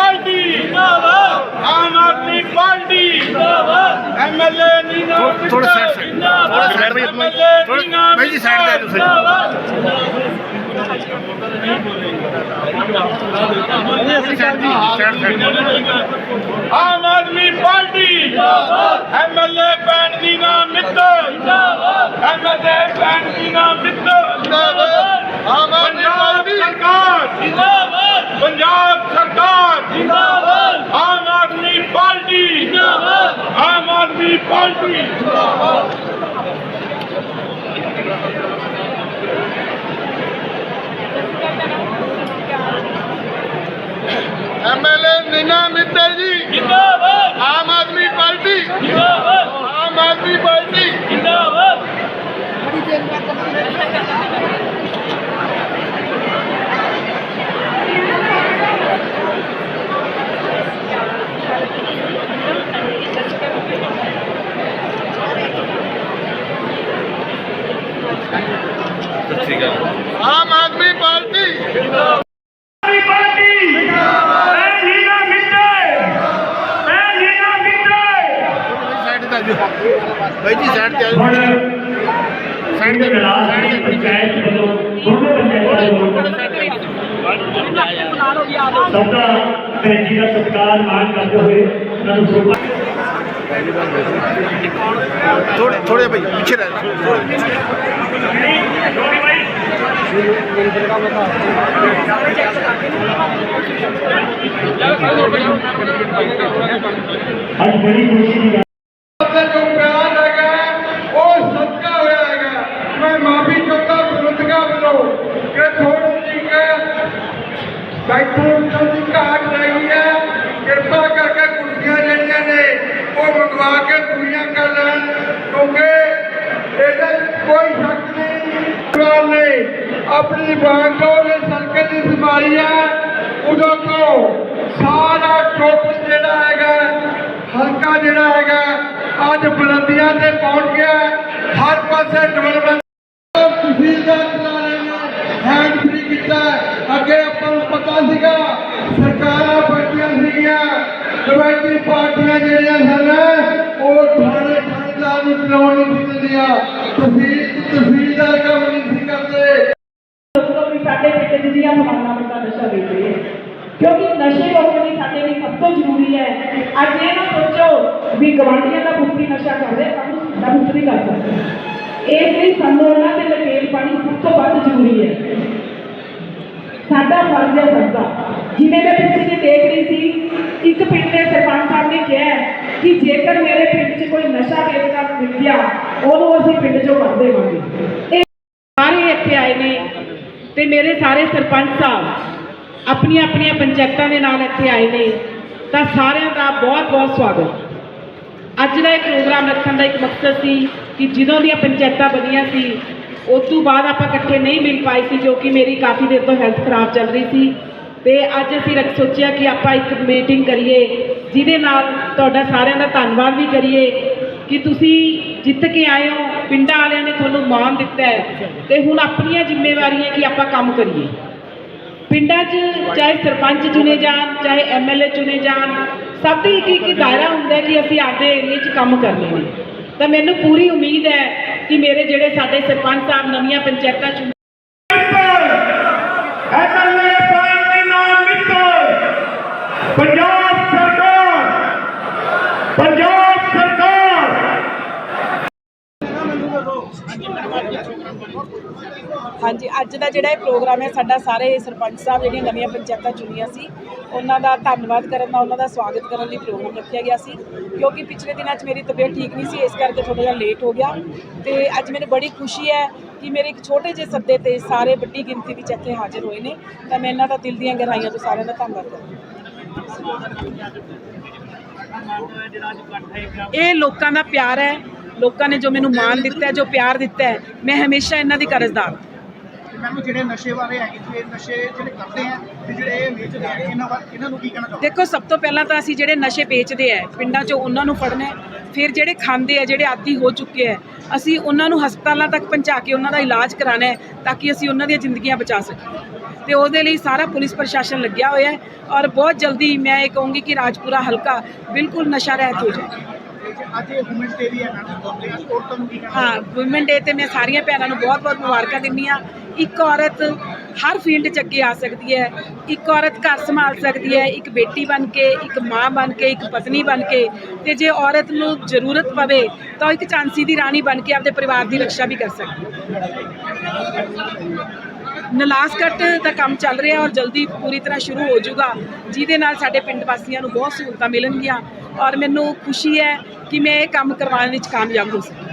Party ਜਿੰਦਾਬਾਦ। Aam Aadmi party ਜਿੰਦਾਬਾਦ। MLA Nina ਥੋੜਾ ਸਾਈਡ ਸਾਈਡ ਥੋੜਾ ਸਾਈਡ ਭਾਈ ਆਪਣਾ ਥੋੜਾ ਭਾਈ ਜੀ ਸਾਈਡ ਤੇ ਸਾਈਡ ਆਮ ਆਦਮੀ ਪਾਰਟੀ ਜਿੰਦਾਬਾਦ। ਐਮਐਲਏ ਭੈਣ ਨੀਨਾ ਮਿੱਤਲ ਜਿੰਦਾਬਾਦ ਐਮਐਲਏ ਭੈਣ ਨੀਨਾ ਮਿੱਤਲ ਜਿੰਦਾਬਾਦ ਆਮ ਆਦਮੀ ਪਾਰਟੀ ਸਰਕਾਰ ਜਿੰਦਾਬਾਦ ਪੰਜਾਬ ਸਰਕਾਰ ਜਿੰਦਾਬਾਦ ਆਮ ਆਦਮੀ ਪਾਰਟੀ ਜਿੰਦਾਬਾਦ ਆਮ ਆਦਮੀ ਪਾਰਟੀ ਐਮਐਲਏ ਨੀਨਾ ਮਿੱਤਲ ਜੀ ਜਿੰਦਾਬਾਦ ਆਮ ਆਦਮੀ ਪਾਰਟੀ ਜਿੰਦਾਬਾਦ ਆਮ ਆਦਮੀ ਪਾਰਟੀ ਜਿੰਦਾਬਾਦ ਆਮ ਆਦਮੀ ਪਾਰਟੀ ਆਦਮੀ ਪਾਰਟੀ ਮੈਂ ਨੀਨਾ ਮਿੱਤਲ ਮੈਂ ਨੀਨਾ ਮਿੱਤਲ ਸਾਈਡ ਤੇ ਆ ਜਾਓ ਭਾਈ ਜੀ ਸਾਈਡ ਤੇ ਆ ਜਾਓ ਸਾਈਡ ਤੇ ਪੰਚਾਇਤ ਪੰਚਾਇਤ ਵੱਲੋਂ ਦੋਨੋਂ ਪੰਚਾਇਤਾਂ ਵੱਲੋਂ ਸਭ ਦਾ ਭੈਣ ਜੀ ਦਾ ਸਤਿਕਾਰ ਮਾਣ ਕਰਦੇ ਹੋਏ ਉਹਨਾਂ ਨੂੰ ਸ਼ੁਭ ਥੋੜੇ ਥੋੜੇ ਭਾਈ ਪਿੱਛੇ ਰਹਿ ਥੋੜੇ ਅੱਜ ਬੜੀ ਖੁਸ਼ੀ ਦੀ ਗੱਲ ਦਾ ਜੋ ਪਿਆਰ ਹੈਗਾ ਉਹ ਸਦਕਾ ਹੋਇਆ ਹੈਗਾ ਮੈਂ ਮਾਫੀ ਚਾਹੁੰਦਾ ਬੁਲੰਦਗਾ ਵੱਲੋਂ ਕਿ ਥੋੜੀ ਜਿਹੀ ਕਿ ਬੈਠਣ ਦੀ ਘਾਟ ਰਹੀ ਹੈ। ਕਿਰਪਾ ਕਰਕੇ ਕੁਰਸੀਆਂ ਜਿਹੜੀਆਂ ਨੇ, ਉਹ ਮੰਗਵਾ ਕੇ ਪੂਰੀਆਂ ਕਰ ਲੈਣ, ਕਿਉਂਕਿ ਇਹਦੇ ਕੋਈ ਸ਼ੱਕ ਨਹੀਂ। ਸਰਕਾਰ ਨੇ ਆਪਣੀ ਬਾਗਡੋਰ ਦੇ ਸਰਕਲ ਦੀ ਸੰਭਾਲੀ ਹੈ, ਉਦੋਂ ਤੋਂ ਸਾਰਾ ਟੋਟਲ ਜਿਹੜਾ ਹੈਗਾ, ਹਲਕਾ ਜਿਹੜਾ ਹੈਗਾ, ਅੱਜ ਬੁਲੰਦੀਆਂ ਤੇ ਪਹੁੰਚ ਗਿਆ। ਹਰ ਪਾਸੇ ਡਿਵੈਲਪਮੈਂਟ ਤਹਿਸੀਲਦਾਰ ਚਲਾ ਰਹੇ ਨੇ ਹੈਂਡ ਫ੍ਰੀ ਕੀਤਾ ਹੈ। ਅੱਗੇ ਆਪਾਂ ਨੂੰ ਪਤਾ ਸੀਗਾ ਸਰਕਾਰਾਂ ਪਾਰਟੀਆਂ ਸੀਗੀਆਂ ਰਵਾਇਤੀ ਪਾਰਟੀਆਂ ਜਿਹੜੀਆਂ ਸਨ ਉਹ ਥਾਣੇ ਥਾਣੇਦਾਰ ਨੂੰ ਚਲਾਉਣ ਨਹੀਂ ਦਿੰਦੀਆਂ ਤਹਿਸੀਲ ਤਹਿਸੀਲਦਾਰ ਕੰਮ ਨਹੀਂ ਸੀ ਕਰਦੇ। ਦੋਸਤੋ ਵੀ ਸਾਡੇ ਪਿੰਡ ਦੀਆਂ ਮਹਾਨਾ ਬੰਦਾ ਨਸ਼ਾ ਵੇਚ ਰਹੇ ਕਿਉਂਕਿ ਨਸ਼ੇ ਰੋਕਣੀ ਸਾਡੇ ਲਈ ਸਭ ਤੋਂ ਜ਼ਰੂਰੀ ਹੈ ਅੱਜ ਇਹ ਨਾ ਸੋਚੋ ਵੀ ਗਵਾਂਢੀਆਂ ਦਾ ਪੁੱਤਰੀ ਨਸ਼ਾ ਕਰ ਰਿਹਾ ਸਾਡਾ ਪੁੱਤਰੀ ਕਰ ਸਕਦਾ ਇਸ ਲਈ ਸਾਨੂੰ ਉਹਨਾਂ ਦੇ ਲਕੇਲ ਪਾਣੀ ਸਭ ਤੋਂ ਵੱਧ ਜ਼ਰੂਰੀ ਹੈ। ਸਾਡਾ ਫਰਜ਼ ਹੈ ਸਭ ਦਾ। ਜਿਵੇਂ ਮੈਂ ਪਿੱਛੇ ਦੇਖ ਰਹੀ ਸੀ ਕਿ ਜੇਕਰ ਮੇਰੇ ਪਿੰਡ 'ਚ ਕੋਈ ਨਸ਼ਾ ਵੇਚਦਾ ਮਿਲ ਗਿਆ ਉਹਨੂੰ ਅਸੀਂ ਪਿੰਡ 'ਚੋਂ ਕੱਢ ਦੇਵਾਂਗੇ। ਇਹ ਸਾਰੇ ਇੱਥੇ ਆਏ ਨੇ ਤੇ ਮੇਰੇ ਸਾਰੇ ਸਰਪੰਚ ਸਾਹਿਬ ਆਪਣੀਆਂ ਆਪਣੀਆਂ ਪੰਚਾਇਤਾਂ ਦੇ ਨਾਲ ਇੱਥੇ ਆਏ ਨੇ। ਤਾਂ ਸਾਰਿਆਂ ਦਾ ਬਹੁਤ ਬਹੁਤ ਸਵਾਗਤ। ਅੱਜ ਦਾ ਇਹ ਪ੍ਰੋਗਰਾਮ ਰੱਖਣ ਦਾ ਇੱਕ ਮਕਸਦ ਸੀ ਕਿ ਜਦੋਂ ਦੀਆਂ ਪੰਚਾਇਤਾਂ ਬਣੀਆਂ ਸੀ, ਉਸ ਤੋਂ ਬਾਅਦ ਆਪਾਂ ਇਕੱਠੇ ਨਹੀਂ ਮਿਲ ਪਾਏ ਸੀ, ਜੋ ਕਿ ਮੇਰੀ ਕਾਫੀ ਦੇਰ ਤੋਂ ਹੈਲਥ ਖਰਾਬ ਚੱਲ ਰਹੀ ਸੀ। ਤੇ ਅੱਜ ਅਸੀਂ ਰੱਖ ਸੋਚਿਆ ਕਿ ਆਪਾਂ ਇੱਕ ਮੀਟਿੰਗ ਕਰੀਏ, ਜਿਹਦੇ ਨਾਲ ਤੁਹਾਡਾ ਸਾਰਿਆਂ ਦਾ ਧੰਨਵਾਦ ਵੀ ਕਰੀਏ ਕਿ ਤੁਸੀਂ ਜਿੱਤ ਕੇ ਆਏ ਹੋ। ਪਿੰਡਾਂ ਵਾਲਿਆਂ ਨੇ ਤੁਹਾਨੂੰ ਮਾਣ ਦਿੱਤਾ ਹੈ ਤੇ ਹੁਣ ਆਪਣੀਆਂ ਜ਼ਿੰਮੇਵਾਰੀਆਂ ਕਿ ਆਪਾਂ ਕੰਮ ਕਰੀਏ। ਪਿੰਡਾਂ 'ਚ ਚਾਹੇ ਸਰਪੰਚ ਚੁਣੇ ਜਾਣ, ਚਾਹੇ ਐਮਐਲਏ ਚੁਣੇ ਜਾਣ, ਸਭ ਦੀ ਇੱਕ ਇੱਕ ਦਾਇਰਾ ਹੁੰਦਾ ਕਿ ਅਸੀਂ ਆਪਦੇ ਏਰੀਏ 'ਚ ਕੰਮ ਕਰਨੇ ਨੇ। ਤਾਂ ਮੈਨੂੰ ਪੂਰੀ ਉਮੀਦ ਹੈ ਕਿ ਮੇਰੇ ਜਿਹੜੇ ਸਾਡੇ ਸਰਪੰਚ ਸਾਹਿਬ ਨਵੀਆਂ ਪੰਚਾਇਤਾਂ ਚੁਣ ਐਮਐਲਏ ਅੱਜ ਦਾ ਜਿਹੜਾ ਇਹ ਪ੍ਰੋਗਰਾਮ ਹੈ, ਸਾਡਾ ਸਾਰੇ ਸਰਪੰਚ ਸਾਹਿਬ ਜਿਹੜੀਆਂ ਨਵੀਆਂ ਪੰਚਾਇਤਾਂ ਚੁਣੀਆਂ ਸੀ, ਉਹਨਾਂ ਦਾ ਧੰਨਵਾਦ ਕਰਨ ਦਾ, ਉਹਨਾਂ ਦਾ ਸਵਾਗਤ ਕਰਨ ਲਈ ਪ੍ਰੋਗਰਾਮ ਰੱਖਿਆ ਗਿਆ ਸੀ। ਕਿਉਂਕਿ ਪਿਛਲੇ ਦਿਨਾਂ 'ਚ ਮੇਰੀ ਤਬੀਅਤ ਠੀਕ ਨਹੀਂ ਸੀ, ਇਸ ਕਰਕੇ ਥੋੜਾ ਜਿਹਾ ਲੇਟ ਹੋ ਗਿਆ। ਤੇ ਅੱਜ ਮੈਨੂੰ ਬੜੀ ਖੁਸ਼ੀ ਹੈ ਕਿ ਮੇਰੇ ਇੱਕ ਛੋਟੇ ਜਿਹੇ ਸੱਦੇ ਤੇ ਸਾਰੇ ਵੱਡੀ ਗਿਣਤੀ ਵਿੱਚ ਇੱਥੇ ਹਾਜ਼ਰ ਹੋਏ ਨੇ। ਤਾਂ ਮੈਂ ਇਹਨਾਂ ਦਾ ਦਿਲ ਦੀਆਂ ਗਹਿਰਾਈਆਂ ਤੋਂ ਸਾਰਿਆਂ ਦਾ ਧੰਨਵਾਦ ਕਰਦੀ ਇਹ ਲੋਕਾਂ ਦਾ ਪਿਆਰ ਹੈ। ਲੋਕਾਂ ਨੇ ਜੋ ਮੈਨੂੰ ਮਾਣ ਦਿੱਤਾ ਹੈ, ਜੋ ਪਿਆਰ ਦਿੱਤਾ ਹੈ, ਮੈਂ ਹਮੇਸ਼ਾ ਇਹਨਾਂ ਦੀ ਕਰਜ਼ਦਾਰ ਤੇ ਮੈਨੂੰ ਜਿਹੜੇ ਨਸ਼ੇ ਵਾਲੇ ਹੈਗੇ ਤੇ ਨਸ਼ੇ ਜਿਹੜੇ ਕਰਦੇ ਆ ਤੇ ਜਿਹੜੇ ਵੇਚਦੇ ਆ ਇਹਨਾਂ ਬਾਰੇ ਇਹਨਾਂ ਨੂੰ ਕੀ ਕਹਿਣਾ ਚਾਹੋਗੇ? ਦੇਖੋ ਸਭ ਤੋਂ ਪਹਿਲਾਂ ਤਾਂ ਅਸੀਂ ਜਿਹੜੇ ਨਸ਼ੇ ਵੇਚਦੇ ਆ ਪਿੰਡਾਂ 'ਚੋਂ ਉਹਨਾਂ ਨੂੰ ਫੜਨਾ ਫਿਰ ਜਿਹੜੇ ਖਾਂਦੇ ਆ ਜਿਹੜੇ ਆਦੀ ਹੋ ਚੁੱਕੇ ਆ ਅਸੀਂ ਉਹਨਾਂ ਨੂੰ ਹਸਪਤਾਲਾਂ ਤੱਕ ਪਹੁੰਚਾ ਕੇ ਉਹਨਾਂ ਦਾ ਇਲਾਜ ਕਰਾਉਣਾ ਹੈ ਤਾਂ ਕਿ ਅਸੀਂ ਉਹਨਾਂ ਦੀਆਂ ਜ਼ਿੰਦਗੀਆਂ ਬਚਾ ਸਕੀਏ। ਤੇ ਉਹਦੇ ਲਈ ਸਾਰਾ ਪੁਲਿਸ ਪ੍ਰਸ਼ਾਸਨ ਲੱਗਿਆ ਹੋਇਆ ਹੈ ਔਰ ਬਹੁਤ ਜਲਦੀ ਮੈਂ ਇਹ ਕਹੂੰਗੀ ਕਿ ਰਾਜਪੁਰਾ ਹਲਕਾ ਬਿਲਕੁਲ ਨਸ਼ਾ ਰਹਿਤ ਹੋ ਜਾਏ। ਤੇ ਜੇ ਅੱਜ ਇਹ ਵੂਮਨ ਡੇ ਵੀ ਹੈਗਾ ਨਾ ਬੋਲਦੇ ਆ ਔਰਤਾਂ ਨੂੰ ਕੀ ਕਹਿਣਾ ਹਾਂ ਵੂਮਨ ਡੇ ਤੇ ਮੈਂ ਸਾਰੀਆਂ ਭੈਣਾਂ ਨੂੰ ਬਹੁਤ-ਬਹੁਤ ਮੁਬਾਰਕਾਂ ਦਿੰਦੀ ਹਾਂ। ਇੱਕ ਔਰਤ ਹਰ ਫੀਲਡ 'ਚ ਅੱਗੇ ਆ ਸਕਦੀ ਹੈ, ਇੱਕ ਔਰਤ ਘਰ ਸੰਭਾਲ ਸਕਦੀ ਹੈ, ਇੱਕ ਬੇਟੀ ਬਣ ਕੇ, ਇੱਕ ਮਾਂ ਬਣ ਕੇ, ਇੱਕ ਪਤਨੀ ਬਣ ਕੇ ਤੇ ਜੇ ਔਰਤ ਨੂੰ ਜ਼ਰੂਰਤ ਪਵੇ ਤਾਂ ਉਹ ਇੱਕ ਚਾਂਸੀ ਦੀ ਰਾਣੀ ਬਣ ਕੇ ਆਪਣੇ ਪਰਿਵਾਰ ਦੀ ਰੱਖਿਆ ਵੀ ਕਰ ਸਕਦੀ ਹੈ। ਨਲਾਸਕਟ ਦਾ ਕੰਮ ਚੱਲ ਰਿਹਾ ਔਰ ਜਲਦੀ ਪੂਰੀ ਤਰ੍ਹਾਂ ਸ਼ੁਰੂ ਹੋ ਜਾਊਗਾ, ਜਿਹਦੇ ਨਾਲ ਸਾਡੇ ਪਿੰਡ ਵਾਸੀਆਂ ਨੂੰ ਬਹੁਤ ਸਹੂਲਤਾਂ ਮਿਲਣਗੀਆਂ ਔਰ ਮੈਨੂੰ ਖੁਸ਼ੀ ਹੈ ਕਿ ਮੈਂ ਇਹ ਕੰਮ ਕਰਵਾਉਣ ਵਿੱਚ ਕਾਮਯਾਬ ਹੋ ਸਕੀ।